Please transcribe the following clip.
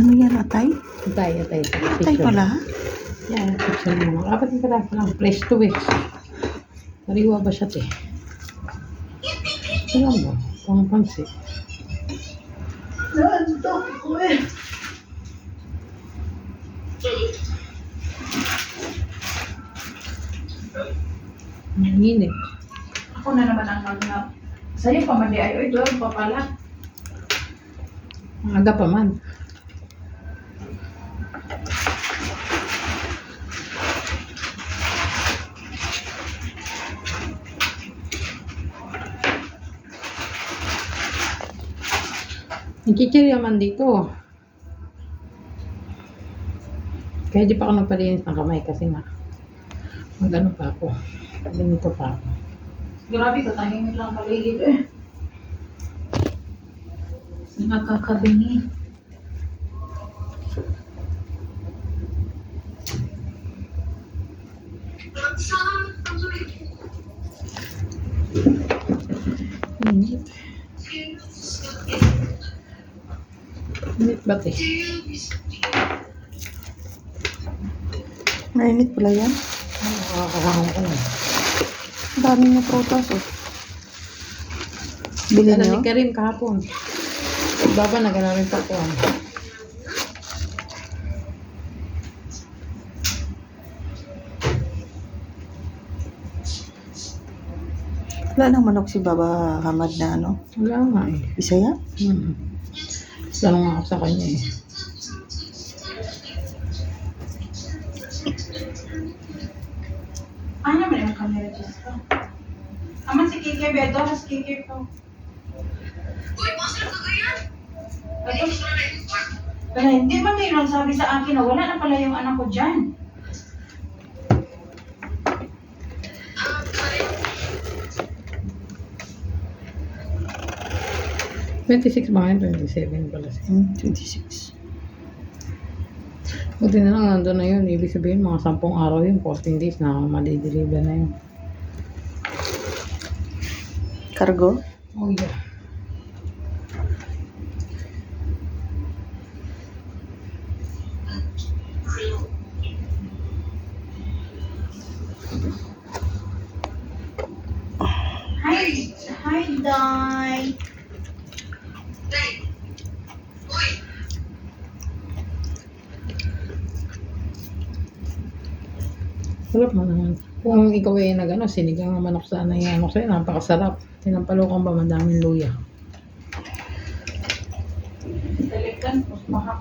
Ano yan, atay? Atay, atay. Atay pala? Yan, picture mo. Apat yung pala lang. Fresh to eh. Sariwa ba siya, te? Alam mo, pang pansit. Nantok ko eh. Nanginit. Ako na naman ang mag Sa'yo pa man di ay, oy, doon pa pala. Ang aga pa man. Nagchichirya man dito. Kaya di pa ako nagpalinis ng kamay kasi nga magano pa ako. Ganito pa ako. Grabe ka, tahimik lang paligid eh. Nakakabingi. Init ba te? Mainit pala yan. Ang dami na prutas oh. Bili Alam nyo? ni Karim kahapon. Baba na gano'n rin pa ko. Wala nang manok si Baba Hamad na ano. Wala nga eh. Bisaya? Hmm. Tanong nga ako sa kanya eh. Ano naman yung camera Jessica? Aman si Kiki Beto, si Kiki po. Ay, Pero hindi ba mayroon sabi sa akin na wala na pala yung anak ko dyan? Twenty-six ba ngayon? Twenty-seven pala siya. Hmm, 26. Buti na lang nandun na yun. Ibig sabihin mga sampung araw yun. 14 days na madideliver na yun. Cargo? Oh yeah. Hi, hi, Dai. Sarap mo naman. Kung ikaw ay nag ano, sinigang ang manok sana yan. Ano sa'yo, napakasarap. Tinampalokan ba, madaming luya. Talikan, mahak.